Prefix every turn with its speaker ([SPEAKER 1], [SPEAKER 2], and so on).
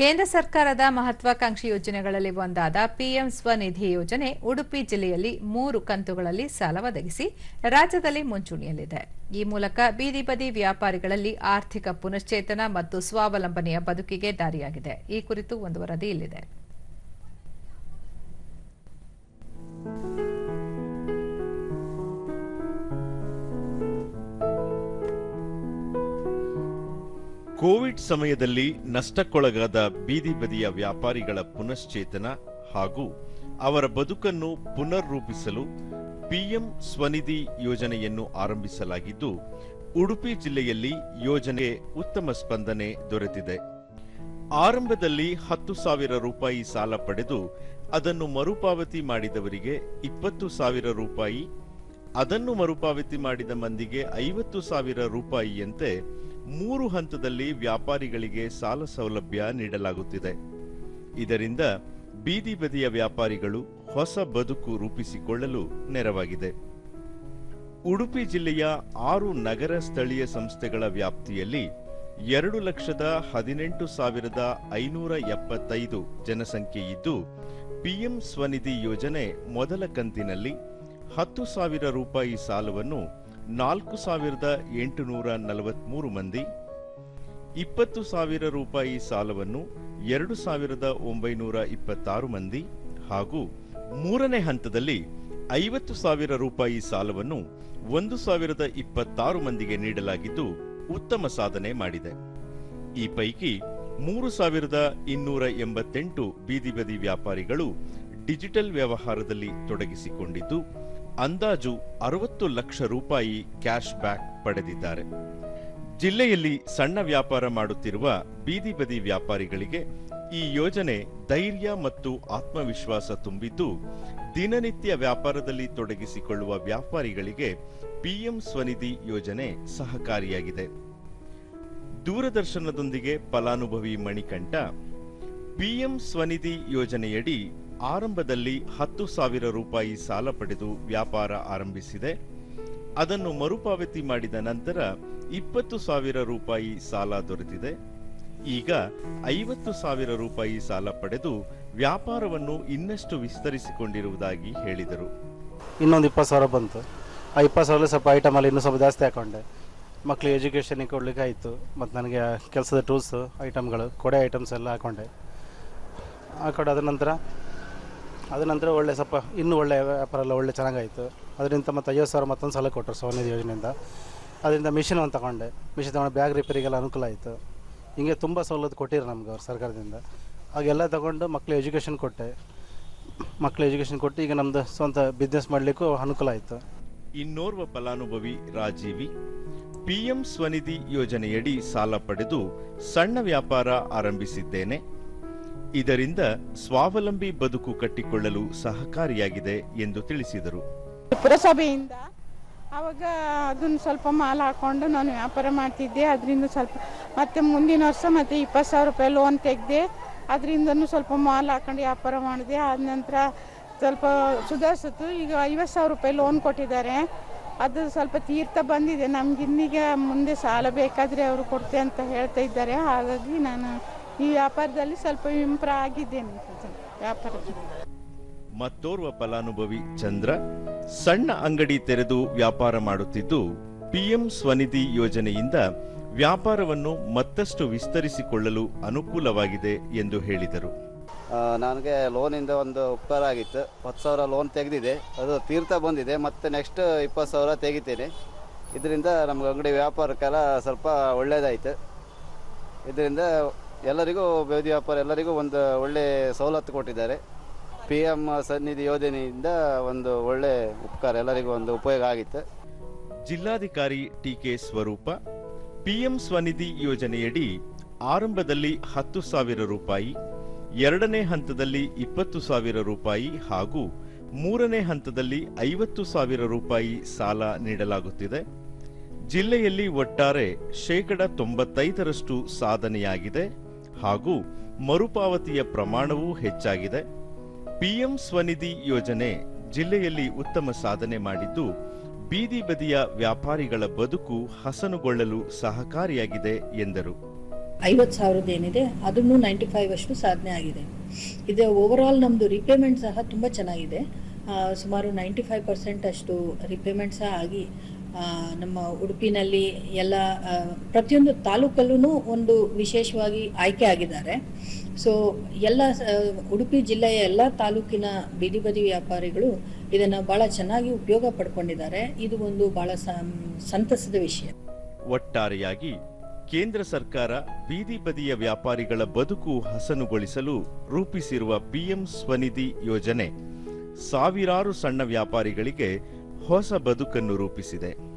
[SPEAKER 1] ಕೇಂದ್ರ ಸರ್ಕಾರದ ಮಹತ್ವಾಕಾಂಕ್ಷಿ ಯೋಜನೆಗಳಲ್ಲಿ ಒಂದಾದ ಪಿಎಂ ಸ್ವನಿಧಿ ಯೋಜನೆ ಉಡುಪಿ ಜಿಲ್ಲೆಯಲ್ಲಿ ಮೂರು ಕಂತುಗಳಲ್ಲಿ ಸಾಲ ಒದಗಿಸಿ ರಾಜ್ಯದಲ್ಲಿ ಮುಂಚೂಣಿಯಲ್ಲಿದೆ. ಈ ಮೂಲಕ ಬೀದಿ ಬದಿ ವ್ಯಾಪಾರಿಗಳಲ್ಲಿ ಆರ್ಥಿಕ ಪುನಶ್ಚೇತನ ಮತ್ತು ಸ್ವಾವಲಂಬನೆಯ ಬದುಕಿಗೆ ದಾರಿಯಾಗಿದೆ. ಈ ಕುರಿತು ಒಂದು ವರದಿ ಇಲ್ಲಿದೆ
[SPEAKER 2] ಕೋವಿಡ್ ಸಮಯದಲ್ಲಿ ನಷ್ಟಕ್ಕೊಳಗಾದ ಬೀದಿ ಬದಿಯ ವ್ಯಾಪಾರಿಗಳ ಪುನಶ್ಚೇತನ ಹಾಗೂ ಅವರ ಬದುಕನ್ನು ಪುನರ್ ರೂಪಿಸಲು ಪಿಎಂ ಸ್ವನಿಧಿ ಯೋಜನೆಯನ್ನು ಆರಂಭಿಸಲಾಗಿದ್ದು, ಉಡುಪಿ ಜಿಲ್ಲೆಯಲ್ಲಿ ಯೋಜನೆಗೆ ಉತ್ತಮ ಸ್ಪಂದನೆ ದೊರೆತಿದೆ. ಆರಂಭದಲ್ಲಿ ಹತ್ತು ಸಾವಿರ ರೂಪಾಯಿ ಸಾಲ ಪಡೆದು ಅದನ್ನು ಮರುಪಾವತಿ ಮಾಡಿದವರಿಗೆ ಇಪ್ಪತ್ತು ಸಾವಿರ ರೂಪಾಯಿ, ಅದನ್ನು ಮರುಪಾವತಿ ಮಾಡಿದ ಮಂದಿಗೆ ಐವತ್ತು ಸಾವಿರ ರೂಪಾಯಿಯಂತೆ ಮೂರು ಹಂತದಲ್ಲಿ ವ್ಯಾಪಾರಿಗಳಿಗೆ ಸಾಲ ಸೌಲಭ್ಯ ನೀಡಲಾಗುತ್ತಿದೆ. ಇದರಿಂದ ಬೀದಿ ಬದಿಯ ವ್ಯಾಪಾರಿಗಳು ಹೊಸ ಬದುಕು ರೂಪಿಸಿಕೊಳ್ಳಲು ನೆರವಾಗಿದೆ. ಉಡುಪಿ ಜಿಲ್ಲೆಯ ಆರು ನಗರ ಸ್ಥಳೀಯ ಸಂಸ್ಥೆಗಳ ವ್ಯಾಪ್ತಿಯಲ್ಲಿ ಎರಡು ಲಕ್ಷದ ಹದಿನೆಂಟು ಸಾವಿರದ ಐನೂರ ಎಪ್ಪತ್ತೈದು ಜನಸಂಖ್ಯೆ ಇದ್ದು, ಪಿಎಂ ಸ್ವನಿಧಿ ಯೋಜನೆ ಮೊದಲ ಕಂತಿನಲ್ಲಿ ಹತ್ತು ಸಾವಿರ ರೂಪಾಯಿ ಸಾಲವನ್ನು ನಾಲ್ಕು ಸಾವಿರದ ಎಂಟುನೂರ ನಲವತ್ಮೂರು ಮಂದಿ, ಇಪ್ಪತ್ತು ಸಾವಿರ ರೂಪಾಯಿ ಸಾಲವನ್ನು ಎರಡು ಸಾವಿರದ ಒಂಬೈನೂರ ಇಪ್ಪತ್ತಾರು ಮಂದಿ ಹಾಗೂ ಮೂರನೇ ಹಂತದಲ್ಲಿ ಐವತ್ತು ಸಾವಿರ ರೂಪಾಯಿ ಸಾಲವನ್ನು ಒಂದು ಸಾವಿರದ ಇಪ್ಪತ್ತಾರು ಮಂದಿಗೆ ನೀಡಲಾಗಿದ್ದು ಉತ್ತಮ ಸಾಧನೆ ಮಾಡಿದೆ. ಈ ಪೈಕಿ ಮೂರು ಸಾವಿರದ ಇನ್ನೂರ ಎಂಬತ್ತೆಂಟು ಬೀದಿ ಬದಿ ವ್ಯಾಪಾರಿಗಳು ಡಿಜಿಟಲ್ ವ್ಯವಹಾರದಲ್ಲಿ ತೊಡಗಿಸಿಕೊಂಡಿದ್ದು ಅಂದಾಜು ಅರವತ್ತು ಲಕ್ಷ ರೂಪಾಯಿ ಕ್ಯಾಶ್ ಬ್ಯಾಕ್ ಪಡೆದಿದ್ದಾರೆ. ಜಿಲ್ಲೆಯಲ್ಲಿ ಸಣ್ಣ ವ್ಯಾಪಾರ ಮಾಡುತ್ತಿರುವ ಬೀದಿ ಬದಿ ವ್ಯಾಪಾರಿಗಳಿಗೆ ಈ ಯೋಜನೆ ಧೈರ್ಯ ಮತ್ತು ಆತ್ಮವಿಶ್ವಾಸ ತುಂಬಿದ್ದು, ದಿನನಿತ್ಯ ವ್ಯಾಪಾರದಲ್ಲಿ ತೊಡಗಿಸಿಕೊಳ್ಳುವ ವ್ಯಾಪಾರಿಗಳಿಗೆ ಪಿಎಂ ಸ್ವನಿಧಿ ಯೋಜನೆ ಸಹಕಾರಿಯಾಗಿದೆ. ದೂರದರ್ಶನದೊಂದಿಗೆ ಫಲಾನುಭವಿ ಮಣಿಕಂಠ, ಪಿಎಂ ಸ್ವನಿಧಿ ಯೋಜನೆಯಡಿ ಆರಂಭದಲ್ಲಿ ಹತ್ತು ಸಾವಿರ ರೂಪಾಯಿ ಸಾಲ ಪಡೆದು ವ್ಯಾಪಾರ ಆರಂಭಿಸಿದೆ. ಅದನ್ನು ಮರುಪಾವತಿ ಮಾಡಿದ ನಂತರ ಇಪ್ಪತ್ತು ಸಾವಿರ ರೂಪಾಯಿ ಸಾಲ ದೊರೆತಿದೆ. ಈಗ ಐವತ್ತು ಸಾವಿರ ರೂಪಾಯಿ ಸಾಲ ಪಡೆದು ವ್ಯಾಪಾರವನ್ನು ಇನ್ನಷ್ಟು ವಿಸ್ತರಿಸಿಕೊಂಡಿರುವುದಾಗಿ ಹೇಳಿದರು.
[SPEAKER 3] ಇನ್ನೊಂದು ಇಪ್ಪತ್ತು ಸಾವಿರ ಬಂತು. ಆ ಇಪ್ಪತ್ತು ಸಾವಿರ ಸ್ವಲ್ಪ ಐಟಮ್ ಅಲ್ಲಿ ಇನ್ನೂ ಸ್ವಲ್ಪ ಜಾಸ್ತಿ ಹಾಕೊಂಡೆ. ಮಕ್ಕಳು ಎಜುಕೇಷನಿಗೆ ಕೊಡ್ಲಿಕ್ಕೆ ಆಯಿತು. ಮತ್ತು ನನಗೆ ಕೆಲಸದ ಟೂಲ್ಸ್ ಐಟಮ್ಗಳು ಕೊಡೆ ಐಟಮ್ಸ್ ಎಲ್ಲ ಹಾಕೊಂಡೆ. ಹಾಕೊಂಡು ಅದ ನಂತರ ಅದ ನಂತರ ಒಳ್ಳೆ ಸ್ವಲ್ಪ ಇನ್ನೂ ಒಳ್ಳೆ ವ್ಯಾಪಾರ ಎಲ್ಲ ಒಳ್ಳೆ ಚೆನ್ನಾಗಾಯಿತು. ಅದರಿಂದ ಮತ್ತು ಐವತ್ತು ಸಾವಿರ ಮತ್ತೊಂದು ಸಲ ಕೊಟ್ಟರು ಸ್ವನಿಧಿ ಯೋಜನೆಯಿಂದ. ಅದರಿಂದ ಮಿಷಿನ್ ಒಂದು ತಗೊಂಡೆ. ಮಿಷಿನ್ ತಗೊಂಡು ಬ್ಯಾಗ್ ರಿಪೇರಿಗೆಲ್ಲ ಅನುಕೂಲ ಆಯಿತು. ಹಿಂಗೆ ತುಂಬ ಸವಲತ್ತು ಕೊಟ್ಟಿರು ನಮ್ಗೆ ಅವ್ರು ಸರ್ಕಾರದಿಂದ. ಹಾಗೆಲ್ಲ ತಗೊಂಡು ಮಕ್ಳು ಎಜುಕೇಷನ್ ಕೊಟ್ಟೆ. ಮಕ್ಳು ಎಜುಕೇಷನ್ ಕೊಟ್ಟು ಈಗ ನಮ್ಮದು ಸ್ವಂತ ಬಿಸ್ನೆಸ್ ಮಾಡಲಿಕ್ಕೂ ಅನುಕೂಲ ಆಯಿತು.
[SPEAKER 2] ಇನ್ನೋರ್ವ ಫಲಾನುಭವಿ ರಾಜೀವಿ, ಪಿಎಂ ಸ್ವನಿಧಿ ಯೋಜನೆಯಡಿ ಸಾಲ ಪಡೆದು ಸಣ್ಣ ವ್ಯಾಪಾರ ಆರಂಭಿಸಿದ್ದೇನೆ. ಇದರಿಂದ ಸ್ವಾವಲಂಬಿ ಬದುಕು ಕಟ್ಟಿಕೊಳ್ಳಲು ಸಹಕಾರಿಯಾಗಿದೆ ಎಂದು ತಿಳಿಸಿದರು.
[SPEAKER 4] ಪುರಸಭೆಯಿಂದ ಅವಾಗ ಅದನ್ನು ಸ್ವಲ್ಪ ಮಾಲ್ ಹಾಕೊಂಡು ನಾನು ವ್ಯಾಪಾರ ಮಾಡ್ತಿದ್ದೆ. ಅದರಿಂದ ಸ್ವಲ್ಪ ಮತ್ತೆ ಮುಂದಿನ ವರ್ಷ ಮತ್ತೆ ಇಪ್ಪತ್ತು ಸಾವಿರ ರೂಪಾಯಿ ಲೋನ್ ತೆಗೆದೆ, ಅದರಿಂದನೂ ಸ್ವಲ್ಪ ಮಾಲ್ ಹಾಕೊಂಡು ವ್ಯಾಪಾರ ಮಾಡಿದೆ. ಆದ ನಂತರ ಸ್ವಲ್ಪ ಸುಧಾರಿಸಿತು. ಈಗ ಐವತ್ತು ಸಾವಿರ ರೂಪಾಯಿ ಲೋನ್ ಕೊಟ್ಟಿದ್ದಾರೆ. ಅದು ಸ್ವಲ್ಪ ತೀರ್ಥ ಬಂದಿದೆ. ನಮ್ಗೆ ಇನ್ನೀಗ ಮುಂದೆ ಸಾಲ ಬೇಕಾದರೆ ಅವರು ಕೊಡ್ತೆ ಅಂತ ಹೇಳ್ತಾ ಇದ್ದಾರೆ. ಹಾಗಾಗಿ ನಾನು ಈ ವ್ಯಾಪಾರದಲ್ಲಿ ಸ್ವಲ್ಪ ಇಂಪ್ರೂವ್ ಆಗಿದ್ದೇನೆ ವ್ಯಾಪಾರ
[SPEAKER 2] ಮತ್ತೋರ್ವ ಫಲಾನುಭವಿ ಚಂದ್ರ ಸಣ್ಣ ಅಂಗಡಿ ತೆರೆದು ವ್ಯಾಪಾರ ಮಾಡುತ್ತಿದ್ದು ಪಿಎಂ ಸ್ವನಿಧಿ ಯೋಜನೆಯಿಂದ ವ್ಯಾಪಾರವನ್ನು ಮತ್ತಷ್ಟು ವಿಸ್ತರಿಸಿಕೊಳ್ಳಲು ಅನುಕೂಲವಾಗಿದೆ ಎಂದು ಹೇಳಿದರು.
[SPEAKER 5] ನನಗೆ ಲೋನಿಂದ ಒಂದು ಉಪಕಾರ ಆಗಿತ್ತು. ಹತ್ತು ಸಾವಿರ ಲೋನ್ ತೆಗೆದಿದೆ. ಅದು ತೀರ್ಥ ಬಂದಿದೆ. ಮತ್ತೆ ನೆಕ್ಸ್ಟ್ ಇಪ್ಪತ್ತು ಸಾವಿರ ತೆಗಿತೇನೆ. ಇದರಿಂದ ನಮ್ಗೆ ಅಂಗಡಿ ವ್ಯಾಪಾರಕ್ಕೆಲ್ಲ ಸ್ವಲ್ಪ ಒಳ್ಳೆಯದಾಯಿತು ಇದರಿಂದ ಎಲ್ಲರಿಗೂ ಬೇದಿ ವ್ಯಾಪಾರ, ಎಲ್ಲರಿಗೂ ಒಂದು ಒಳ್ಳೆ ಸವಲತ್ತು ಕೊಟ್ಟಿದ್ದಾರೆ. ಪಿ ಎಂ ಸನ್ನಿಧಿ ಯೋಜನೆಯಿಂದ ಒಂದು ಒಳ್ಳೆ ಉಪಕಾರ, ಎಲ್ಲರಿಗೂ ಒಂದು ಉಪಯೋಗ ಆಗಿತ್ತು.
[SPEAKER 2] ಜಿಲ್ಲಾಧಿಕಾರಿ T K Swaroopa PM Svanidhi ಯೋಜನೆಯಡಿ ಆರಂಭದಲ್ಲಿ ಹತ್ತು ಸಾವಿರ ರೂಪಾಯಿ, ಎರಡನೇ ಹಂತದಲ್ಲಿ ಇಪ್ಪತ್ತು ಸಾವಿರ ರೂಪಾಯಿ ಹಾಗೂ ಮೂರನೇ ಹಂತದಲ್ಲಿ ಐವತ್ತು ಸಾವಿರ ರೂಪಾಯಿ ಸಾಲ ನೀಡಲಾಗುತ್ತಿದೆ. ಜಿಲ್ಲೆಯಲ್ಲಿ ಒಟ್ಟಾರೆ ಶೇಕಡ ತೊಂಬತ್ತೈದರಷ್ಟು ಸಾಧನೆಯಾಗಿದೆ. ಹಾಗೂ ಮರುಪಾವತಿಯ ಪ್ರಮಾಣವೂ ಹೆಚ್ಚಾಗಿದೆ. ಪಿಎಂ ಸ್ವನಿಧಿ ಯೋಜನೆ ಜಿಲ್ಲೆಯಲ್ಲಿ ಉತ್ತಮ ಸಾಧನೆ ಮಾಡಿದ್ದು, ಬೀದಿ ಬದಿಯ ವ್ಯಾಪಾರಿಗಳ ಬದುಕು ಹಸನುಗೊಳ್ಳಲು ಸಹಕಾರಿಯಾಗಿದೆ ಎಂದರು.
[SPEAKER 6] ಐವತ್ತು ಸಾವಿರದ ಏನಿದೆ, ಅದನ್ನು ನೈಂಟಿ ಫೈವ್ ಅಷ್ಟು ಸಾಧನೆ ಆಗಿದೆ. ಇದು ಓವರಾಲ್ ನಮ್ಮದು ರಿಪೇಮೆಂಟ್ ಸಹ ತುಂಬ ಚೆನ್ನಾಗಿದೆ. ಸುಮಾರು ನೈಂಟಿ ಫೈವ್ ಪರ್ಸೆಂಟ್ ಅಷ್ಟು ರಿಪೇಮೆಂಟ್ ಸಹ ಆಗಿ ನಮ್ಮ ಉಡುಪಿನಲ್ಲಿ ಎಲ್ಲ ಪ್ರತಿಯೊಂದು ತಾಲೂಕಲ್ಲೂ ಒಂದು ವಿಶೇಷವಾಗಿ ಆಯ್ಕೆ ಆಗಿದ್ದಾರೆ. ಸೊ ಎಲ್ಲ ಉಡುಪಿ ಜಿಲ್ಲೆಯ ಎಲ್ಲ ತಾಲೂಕಿನ ಬೀದಿ ಬದಿ ವ್ಯಾಪಾರಿಗಳು ಇದನ್ನು ಬಹಳ ಚೆನ್ನಾಗಿ ಉಪಯೋಗ ಪಡ್ಕೊಂಡಿದ್ದಾರೆ. ಇದು ಒಂದು ಬಹಳ ಸಂತಸದ ವಿಷಯ.
[SPEAKER 2] ಒಟ್ಟಾರೆಯಾಗಿ ಕೇಂದ್ರ ಸರ್ಕಾರ ಬೀದಿ ಬದಿಯ ವ್ಯಾಪಾರಿಗಳ ಬದುಕು ಹಸನುಗೊಳಿಸಲು ರೂಪಿಸಿರುವ ಪಿಎಂ ಸ್ವನಿಧಿ ಯೋಜನೆ ಸಾವಿರಾರು ಸಣ್ಣ ವ್ಯಾಪಾರಿಗಳಿಗೆ ಹೊಸ ಬದುಕನ್ನು ರೂಪಿಸಿದೆ.